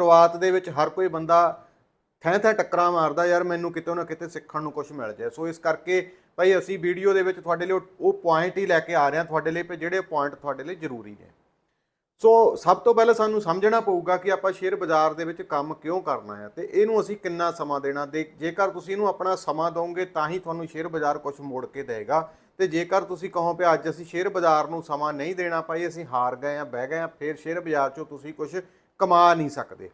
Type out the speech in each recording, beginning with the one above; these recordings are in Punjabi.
ਸ਼ੁਰੂਆਤ ਦੇ ਵਿੱਚ ਹਰ ਕੋਈ ਬੰਦਾ ਥੈਂ ਥੈਂ ਟੱਕਰਾਂ ਮਾਰਦਾ ਯਾਰ, ਮੈਨੂੰ ਕਿਤੇ ਨਾ ਕਿਤੇ ਸਿੱਖਣ ਨੂੰ ਕੁਝ ਮਿਲ ਜਾਏ। ਸੋ ਇਸ ਕਰਕੇ ਭਾਈ ਅਸੀਂ ਵੀਡੀਓ ਦੇ ਵਿੱਚ ਤੁਹਾਡੇ ਲਈ ਉਹ- ਪੁਆਇੰਟ ਹੀ ਲੈ ਕੇ ਆ ਰਹੇ ਹਾਂ ਤੁਹਾਡੇ ਲਈ, ਵੀ ਜਿਹੜੇ ਪੁਆਇੰਟ ਤੁਹਾਡੇ ਲਈ ਜ਼ਰੂਰੀ ਨੇ। ਸੋ ਸਭ ਤੋਂ ਪਹਿਲਾਂ ਸਾਨੂੰ ਸਮਝਣਾ ਪਊਗਾ ਕਿ ਆਪਾਂ ਸ਼ੇਅਰ ਬਾਜ਼ਾਰ ਦੇ ਵਿੱਚ ਕੰਮ ਕਿਉਂ ਕਰਨਾ ਹੈ ਤੇ ਇਹਨੂੰ ਅਸੀਂ ਕਿੰਨਾ ਸਮਾਂ ਦੇਣਾ। ਦੇ ਜੇਕਰ ਤੁਸੀਂ ਇਹਨੂੰ ਆਪਣਾ ਸਮਾਂ ਦੋਗੇ ਤਾਂ ਹੀ ਤੁਹਾਨੂੰ ਸ਼ੇਅਰ ਬਾਜ਼ਾਰ ਕੁਝ ਮੋੜ ਕੇ ਦੇਗਾ। ਤੇ ਜੇਕਰ ਤੁਸੀਂ ਕਹੋ ਪਿਆ ਅੱਜ ਅਸੀਂ ਸ਼ੇਅਰ ਬਾਜ਼ਾਰ ਨੂੰ ਸਮਾਂ ਨਹੀਂ ਦੇਣਾ, ਭਾਈ ਅਸੀਂ ਹਾਰ ਗਏ ਆ ਬਹਿ ਗਏ ਆ ਫਿਰ ਸ਼ੇਅਰ ਬਾਜ਼ਾਰ 'ਚੋਂ ਤੁਸੀਂ ਕੁਝ ਕਮਾ ਨਹੀਂ ਸਕਦੇ।